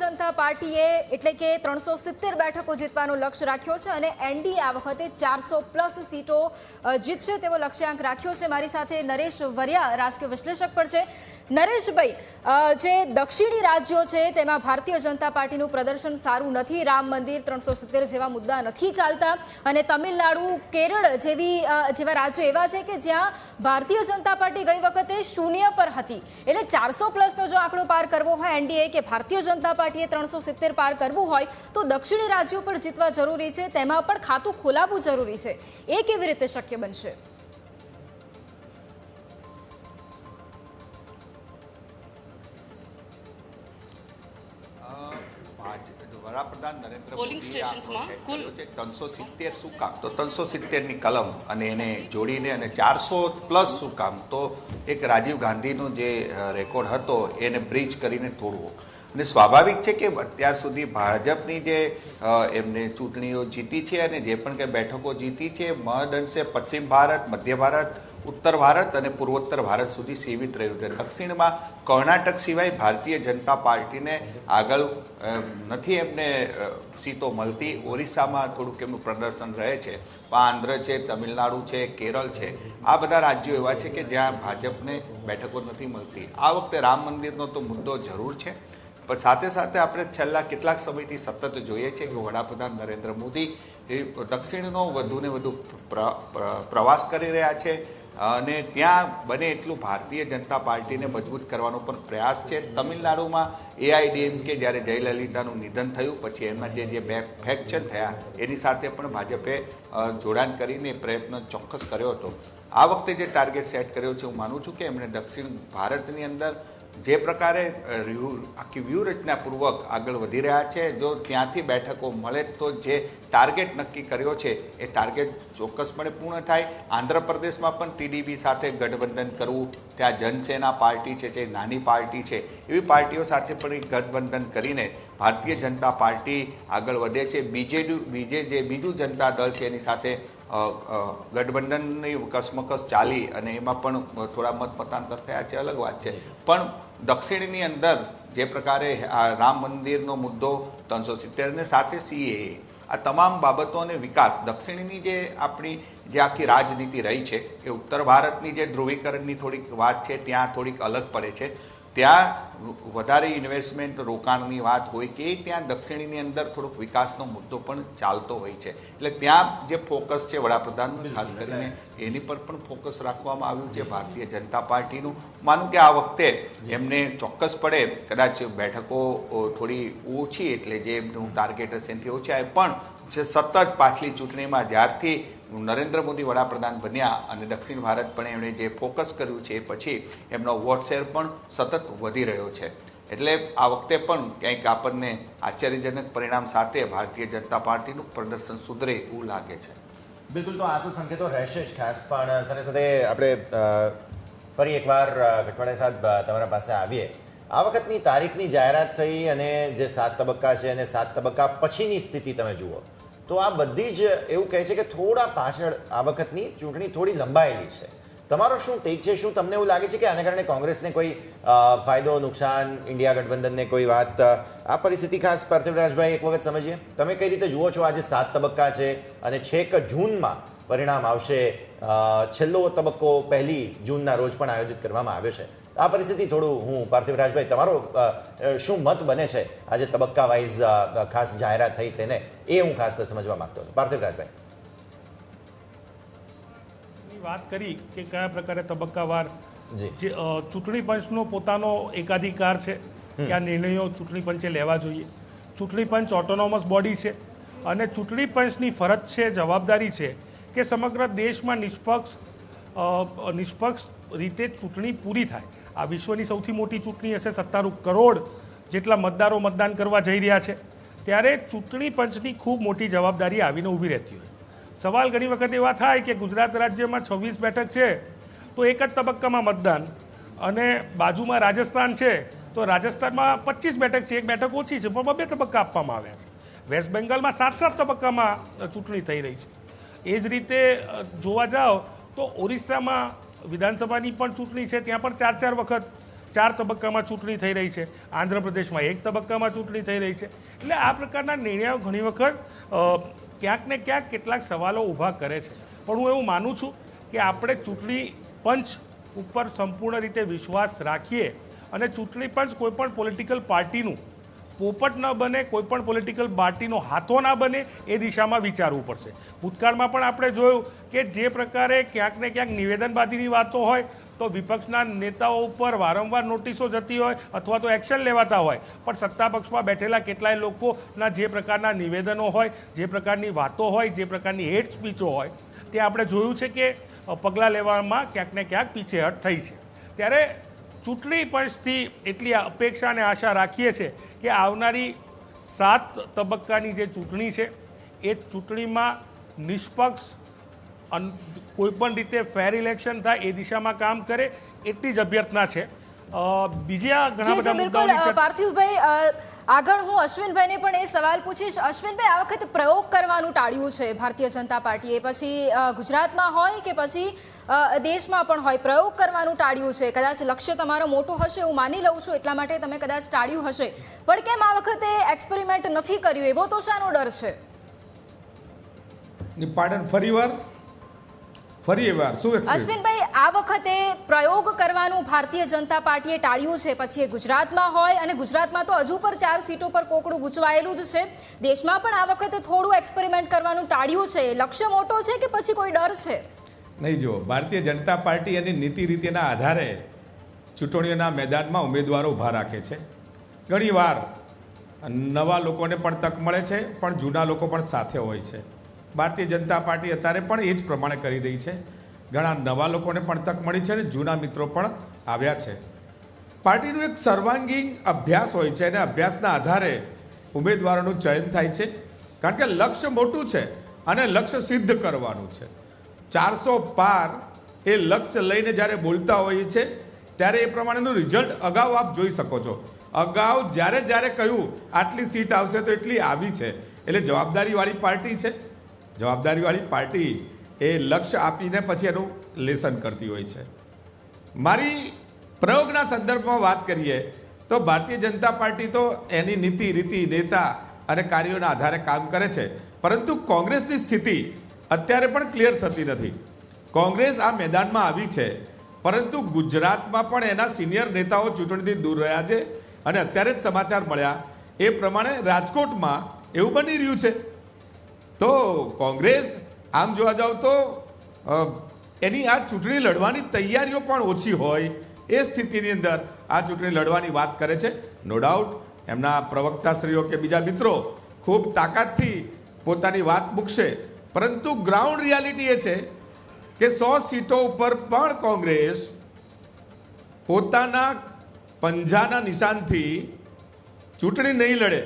જનતા પાર્ટીએ એટલે કે ત્રણસો સિત્તેર બેઠકો જીતવાનો લક્ષ્ય રાખ્યો છે અને એનડીએ આ વખતે ચારસો પ્લસ સીટો જીતશે તેવો લક્ષ્યાંક રાખ્યો છે. મારી સાથે નરેશ વરિયા, રાજકીય વિશ્લેષક પણ છે. નરેશભાઈ જે દક્ષિણી રાજ્યો છે તેમાં ભારતીય જનતા પાર્ટીનું પ્રદર્શન સારું નથી, રામ મંદિર ત્રણસો સિત્તેર જેવા મુદ્દા નથી ચાલતા અને તમિલનાડુ, કેરળ જેવી જેવા રાજ્યો એવા છે કે જ્યાં ભારતીય જનતા પાર્ટી ગઈ વખતે શૂન્ય પર હતી. એટલે ચારસો પ્લસનો જો આંકડો પાર કરવો હોય એનડીએ કે ભારતીય જનતા પાર્ટીએ ત્રણસો સિત્તેર પાર કરવું હોય, તો દક્ષિણી રાજ્યો પર જીતવા જરૂરી છે, તેમાં પણ ખાતું ખોલાવવું જરૂરી છે. એ કેવી રીતે શક્ય બનશે? પોલિંગ સ્ટેશન્સમાં કુલ- ત્રણસો સિત્તેર સુકામ કામ? તો ત્રણસો સિત્તેરની કલમ અને એને જોડીને અને ચારસો પ્લસ શું કામ? તો એક રાજીવ ગાંધીનો જે રેકોર્ડ હતો એને બ્રિજ કરીને તોડવો. અને સ્વાભાવિક છે કે અત્યાર સુધી ભાજપની જે એમને ચૂંટણીઓ જીતી છે અને જે પણ કંઈ બેઠકો જીતી છે મહદ અંશે પશ્ચિમ ભારત, મધ્ય ભારત, ઉત્તર ભારત અને પૂર્વોત્તર ભારત સુધી સીમિત રહ્યું છે. દક્ષિણમાં કર્ણાટક સિવાય ભારતીય જનતા પાર્ટીને આગળ નથી એમને સીટો મળતી. ઓરિસ્સામાં થોડુંક એમનું પ્રદર્શન રહે છે. આંધ્ર છે, તમિલનાડુ છે, કેરળ છે. આ બધા રાજ્યો એવા છે કે જ્યાં ભાજપને બેઠકો નથી મળતી. આ વખતે રામ મંદિરનો તો મુદ્દો જરૂર છે. પણ સાથે સાથે આપણે છેલ્લા કેટલાક સમયથી સતત જોઈએ છીએ કે વડાપ્રધાન નરેન્દ્ર મોદી એ દક્ષિણનો વધુને વધુ પ્ર- પ્ર- પ્રવાસ કરી રહ્યા છે. અને ત્યાં બને એટલું ભારતીય જનતા પાર્ટીને મજબૂત કરવાનો પણ પ્રયાસ છે. તમિલનાડુમાં એઆઈડીએમકે જ્યારે જયલલિતાનું નિધન થયું, પછી એમાં જે જે બે ફ્રેક્ચર થયા, એની સાથે પણ ભાજપે જોડાણ કરીને પ્રયત્ન ચોક્કસ કર્યો હતો. આ વખતે જે ટાર્ગેટ સેટ કર્યો છે, હું માનું છું કે એમણે દક્ષિણ ભારતની અંદર જે પ્રકારે આખી વ્યૂહરચનાપૂર્વક આગળ વધી રહ્યા છે, જો ત્યાંથી બેઠકો મળે તો જે ટાર્ગેટ નક્કી કર્યો છે, એ ટાર્ગેટ ચોક્કસપણે પૂર્ણ થાય. આંધ્રપ્રદેશમાં પણ ટીડીપી સાથે ગઠબંધન કરવું, ત્યાં જનસેના પાર્ટી છે, જે નાની પાર્ટી છે, એવી પાર્ટીઓ સાથે પણ ગઠબંધન કરીને ભારતીય જનતા પાર્ટી આગળ વધે છે. બીજેડી, બીજે જે, બીજું જનતા દળ છે, એની સાથે ગઠબંધનની કસમકસ ચાલી અને એમાં પણ થોડા મત મતાંતર થયા છે, અલગ વાત છે. પણ દક્ષિણની અંદર જે પ્રકારે આ રામ મંદિરનો મુદ્દો ત્રણસો સિત્તેરને સાથે સીએ, આ તમામ બાબતો અને વિકાસ, દક્ષિણની જે આપણી જે આખી રાજનીતિ રહી છે, એ ઉત્તર ભારતની જે ધ્રુવીકરણની થોડીક વાત છે, ત્યાં થોડીક અલગ પડે છે. ત્યાં વધારે ઇન્વેસ્ટમેન્ટ રોકાણની વાત હોય કે ત્યાં દક્ષિણીની અંદર થોડોક વિકાસનો મુદ્દો પણ ચાલતો હોય છે. એટલે ત્યાં જે ફોકસ છે વડાપ્રધાનનું ખાસ કરીને એની પર પણ ફોકસ રાખવામાં આવ્યું છે ભારતીય જનતા પાર્ટીનું. માનું કે આ વખતે એમને ચોક્કસપણે કદાચ બેઠકો થોડી ઓછી એટલે જે એમનું ટાર્ગેટ હશે એનાથી ઓછી આવે પણ જે સતત પાછલી ચૂંટણીમાં જ્યારથી નરેન્દ્ર મોદી વડાપ્રધાન બન્યા અને દક્ષિણ ભારત પણ એમણે જે ફોકસ કર્યું છે પછી એમનો વોટ શેર પણ સતત વધી રહ્યો છે. એટલે આ વખતે પણ ક્યાંક આપણને આશ્ચર્યજનક પરિણામ સાથે ભારતીય જનતા પાર્ટીનું પ્રદર્શન સુધરે એવું લાગે છે. બિલકુલ, તો આ તો સંકેતો રહેશે જ ખાસ, પણ સાથે સાથે આપણે ફરી એકવાર ગઠવાડિયા સાહેબ તમારા પાસે આવીએ. આ વખતની તારીખની જાહેરાત થઈ અને જે સાત તબક્કા છે અને સાત તબક્કા પછીની સ્થિતિ તમે જુઓ. તો આ બધી જ એવું કહે છે કે થોડા પાછળ આ વખતની ચૂંટણી થોડી લંબાયેલી છે. તમારો શું ટેક છે? શું તમને એવું લાગે છે કે આને કારણે કોંગ્રેસને કોઈ ફાયદો, નુકસાન, ઇન્ડિયા ગઠબંધનને કોઈ વાત આ પરિસ્થિતિ ખાસ પાર્થિવરાજભાઈ એક વખત સમજીએ. તમે કઈ રીતે જુઓ છો? આજે સાત તબક્કા છે અને છેક જૂનમાં પરિણામ આવશે. છેલ્લો તબક્કો પહેલી જૂનના રોજ પણ આયોજિત કરવામાં આવ્યો છે. આ પરિસ્થિતિ થોડું હું પાર્થિવ રાજભાઈ તમારો શું મત બને છે આજે તબક્કા વાઇઝ ખાસ જાહેરાત થઈ તેને એ હું ખાસ સમજવા માંગતો હતો. પાર્થિવ રાજભાઈ વાત કરી કે કયા પ્રકારે તબક્કાવાર જી. ચૂંટણી પંચનો પોતાનો એકાધિકાર છે કે આ નિર્ણયો ચૂંટણી પંચે લેવા જોઈએ. ચૂંટણી પંચ ઓટોનોમસ બોડી છે અને ચૂંટણી પંચની ફરજ છે જવાબદારી છે કે સમગ્ર દેશમાં નિષ્પક્ષ નિષ્પક્ષ રીતે ચૂંટણી પૂરી થાય. આ વિશ્વની સૌથી મોટી ચૂંટણી હશે સત્તાણું કરોડ જેટલા મતદારો મતદાન કરવા જઈ રહ્યા છે. ત્યારે ચૂંટણી પંચની ખૂબ મોટી જવાબદારી આવીને ઊભી રહેતી હોય. સવાલ ઘણી વખત એવા થાય કે ગુજરાત રાજ્યમાં છવ્વીસ બેઠક છે, તો એક જ તબક્કામાં મતદાન અને બાજુમાં રાજસ્થાન છે, તો રાજસ્થાનમાં પચીસ બેઠક છે, એક બેઠક ઓછી છે, પણ બે તબક્કા આપવામાં આવ્યા છે. વેસ્ટ બેંગલમાં સાત સાત તબક્કામાં ચૂંટણી થઈ રહી છે. એ જ રીતે જોવા જાઓ તો ઓરિસ્સામાં વિધાનસભાની પણ ચૂંટણી છે, ત્યાં પણ ચાર ચાર વખત, ચાર તબક્કામાં ચૂંટણી થઈ રહી છે. આંધ્રપ્રદેશમાં એક તબક્કામાં ચૂંટણી થઈ રહી છે. એટલે આ પ્રકારના નિર્ણયો ઘણી વખત ક્યાંક ને ક્યાંક કેટલાક સવાલો ઊભા કરે છે. પણ હું એવું માનું છું કે આપણે ચૂંટણી પંચ ઉપર સંપૂર્ણ રીતે વિશ્વાસ રાખીએ અને ચૂંટણી પંચ કોઈપણ પોલિટિકલ પાર્ટીનું પોપટ ન બને કોઈ પણ પોલિટિકલ પાર્ટીનો હાથો ના બને, એ દિશામાં વિચારવું પડશે. ભૂતકાળમાં પણ આપણે જોયું કે જે પ્રકારે ક્યાંક ને ક્યાંક નિવેદનબાજીની વાતો હોય, તો વિપક્ષના નેતાઓ ઉપર વારંવાર નોટિસો જતી હોય અથવા તો એક્શન લેવાતા હોય. પણ સત્તા પક્ષમાં બેઠેલા કેટલાય લોકોના જે પ્રકારના નિવેદનો હોય, જે પ્રકારની વાતો હોય, જે પ્રકારની હેટ સ્પીચો હોય, તે આપણે જોયું છે કે પગલાં લેવામાં ક્યાંક ને ક્યાંક પીછેહટ થઈ છે. ત્યારે ચૂંટણી પંચથી એટલી અપેક્ષા અને આશા રાખીએ છીએ કે આવનારી સાત તબક્કાની જે ચૂંટણી છે, એ ચૂંટણીમાં નિષ્પક્ષ અન કોઈ રીતે ફેર ઇલેક્શન થાય એ દિશામાં કામ કરે, એટલી જ અભ્યર્થના છે. બીજા ઘણા જી બધા બિલકુલ. પાર્થિવભાઈ આગળ હું અશ્વિનભાઈને પણ એ સવાલ પૂછીશ. અશ્વિનભાઈ આ વખતે પ્રયોગ કરવાનું ટાળ્યું છે ભારતીય જનતા પાર્ટીએ. પછી ગુજરાતમાં હોય કે પછી દેશમાં પણ હોય પ્રયોગ કરવાનું ટાળ્યું છે. કદાચ લક્ષ્ય તમારો મોટું હશે હું માની લઉં છું એટલા માટે તમે કદાચ ટાળ્યું હશે. પણ કેમ આ વખતે એક્સપેરિમેન્ટ નથી કર્યું? એવો તો શાનો ડર છે? ની પાડન ફરી વાર શું અશ્વિનભાઈ આ વખતે પ્રયોગ કરવાનું ભારતીય જનતા પાર્ટીએ ટાળ્યું છે. પછી એ ગુજરાતમાં હોય અને ગુજરાતમાં તો હજુ પર ચાર સીટો પર કોકડું ગૂંચવાયેલું જ છે. દેશમાં પણ આ વખતે થોડું એક્સપેરિમેન્ટ કરવાનું ટાળ્યું છે. લક્ષ્ય મોટો છે કે પછી કોઈ ડર છે? નહીં જો ભારતીય જનતા પાર્ટી એની નીતિ રીતિના આધારે ચૂંટણીઓના મેદાનમાં ઉમેદવારો ઊભા રાખે છે. ઘણીવાર નવા લોકોને પણ તક મળે છે પણ જૂના લોકો પણ સાથે હોય છે. ભારતીય જનતા પાર્ટી અત્યારે પણ એ જ પ્રમાણે કરી રહી છે. ઘણા નવા લોકોને પણ તક મળી છે અને જૂના મિત્રો પણ આવ્યા છે. પાર્ટીનું એક સર્વાંગીણ અભ્યાસ હોય છે અને અભ્યાસના આધારે ઉમેદવારોનું ચયન થાય છે. કારણ કે લક્ષ્ય મોટું છે અને લક્ષ્ય સિદ્ધ કરવાનું છે. ચારસો પાર એ લક્ષ્ય લઈને જ્યારે બોલતા હોઈએ છે ત્યારે એ પ્રમાણેનું રિઝલ્ટ અગાઉ આપ જોઈ શકો છો. અગાઉ જ્યારે જ્યારે કહ્યું, આટલી સીટ આવશે તો એટલી આવી છે. એટલે જવાબદારીવાળી પાર્ટી છે. જવાબદારીવાળી પાર્ટી એ લક્ષ્ય આપીને પછી એનું લેસન કરતી હોય છે. મારી પ્રયોગના સંદર્ભમાં વાત કરીએ તો ભારતીય જનતા પાર્ટી તો એની નીતિ, રીતિ, નેતા અને કાર્યોના આધારે કામ કરે છે. પરંતુ કોંગ્રેસની સ્થિતિ અત્યારે પણ ક્લિયર થતી નથી. કોંગ્રેસ આ મેદાનમાં આવી છે. પરંતુ ગુજરાતમાં પણ એના સિનિયર નેતાઓ ચૂંટણીથી દૂર રહ્યા છે અને અત્યારે જ સમાચાર મળ્યા. એ પ્રમાણે રાજકોટમાં એવું બની રહ્યું છે. તો કોંગ્રેસ, આમ જોવા જાવ તો એની આ ચૂંટણી લડવાની તૈયારીઓ પણ ઓછી હોય એ સ્થિતિની અંદર આ ચૂંટણી લડવાની વાત કરે છે. નો ડાઉટ એમના પ્રવક્તાશ્રીઓ કે બીજા મિત્રો ખૂબ તાકાતથી પોતાની વાત મૂકશે. પરંતુ ગ્રાઉન્ડ રિયાલિટી એ છે કે સો સીટો ઉપર પણ કોંગ્રેસ પોતાના પંજાના નિશાનથી ચૂંટણી નહીં લડે.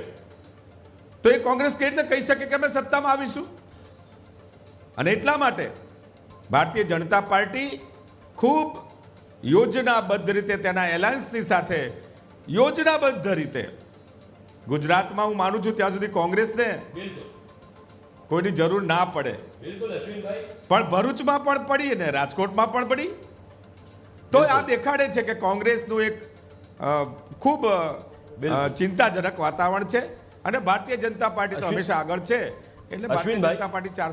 તો એ કોંગ્રેસ કેવી રીતે કહી શકે કે અમે સત્તામાં આવીશું? અને એટલા માટે ભારતીય જનતા પાર્ટી ખૂબ યોજનાબદ્ધ રીતે તેના એલાયન્સની સાથે યોજનાબદ્ધ રીતે ગુજરાતમાં હું માનું છું ત્યાં સુધી કોંગ્રેસને કોઈની જરૂર ના પડે. પણ ભરૂચમાં પણ પડી અને રાજકોટમાં પણ પડી. તો આ દેખાડે છે કે કોંગ્રેસનું એક ખૂબ ચિંતાજનક વાતાવરણ છે. અને ભારતીય જનતા પાર્ટી તો હંમેશા આગળ છે. એટલે ભારતીય જનતા પાર્ટી ચાર